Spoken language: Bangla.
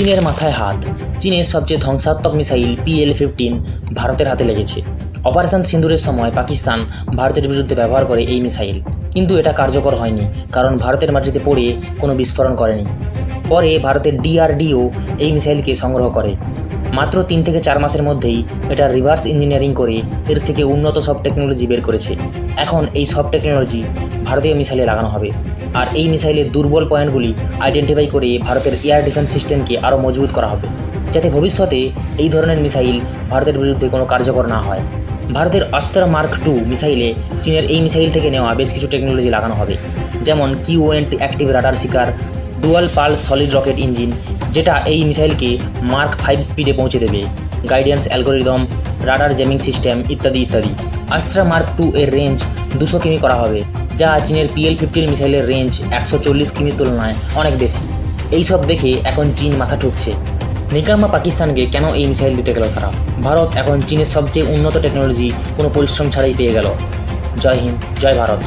চীনের মাথায় হাত। চীনের সবচেয়ে ধ্বংসাত্মক মিসাইল পিএল ফিফটিন ভারতের হাতে লেগেছে। অপারেশন সিন্দুরের সময় পাকিস্তান ভারতের বিরুদ্ধে ব্যবহার করে এই মিসাইল। কিন্তু এটা কার্যকর হয়নি, কারণ ভারতের মাটিতে পড়ে কোনো বিস্ফোরণ করেনি। পরে ভারতের ডিআরডিও এই মিসাইলকে সংগ্রহ করে। মাত্র তিন থেকে চার মাসের মধ্যেই এটা রিভার্স ইঞ্জিনিয়ারিং করে এর থেকে উন্নত সব টেকনোলজি বের করেছে। এখন এই সব টেকনোলজি ভারতীয় মিসাইলে লাগানো হবে। আর এই মিসাইলের দুর্বল পয়েন্টগুলি আইডেন্টিফাই করে ভারতের এয়ার ডিফেন্স সিস্টেমকে আরও মজবুত করা হবে, যাতে ভবিষ্যতে এই ধরনের মিসাইল ভারতের বিরুদ্ধে কোনো কার্যকর না হয়। ভারতের অস্ত্র মার্ক টু মিসাইলে চীনের এই মিসাইল থেকে নেওয়া বেশ কিছু টেকনোলজি লাগানো হবে, যেমন কিউএন্ট অ্যাক্টিভ রাডার শিকার dual pulse solid rocket engine যেটা এই মিসাইলকে মার্ক ফাইভ স্পিডে পৌঁছে দেবে guidance algorithm radar jamming system ইত্যাদি ইত্যাদি। আস্ত্রা মার্ক টু এর রেঞ্জ দুশো কিমি করা হবে। যা চীনের পিএল ফিফটিন মিসাইলের রেঞ্জ একশো চল্লিশ কিমির তুলনায় অনেক বেশি। এইসব দেখে এখন চীন মাথা ঠুকছে। নিকাম্মা পাকিস্তানকে কেন এই মিসাইল দিতে গেল তারা? ভারত এখন চীনের সবচেয়ে উন্নত টেকনোলজি কোনো পরিশ্রম ছাড়াই পেয়ে গেল। জয় হিন্দ, জয় ভারত।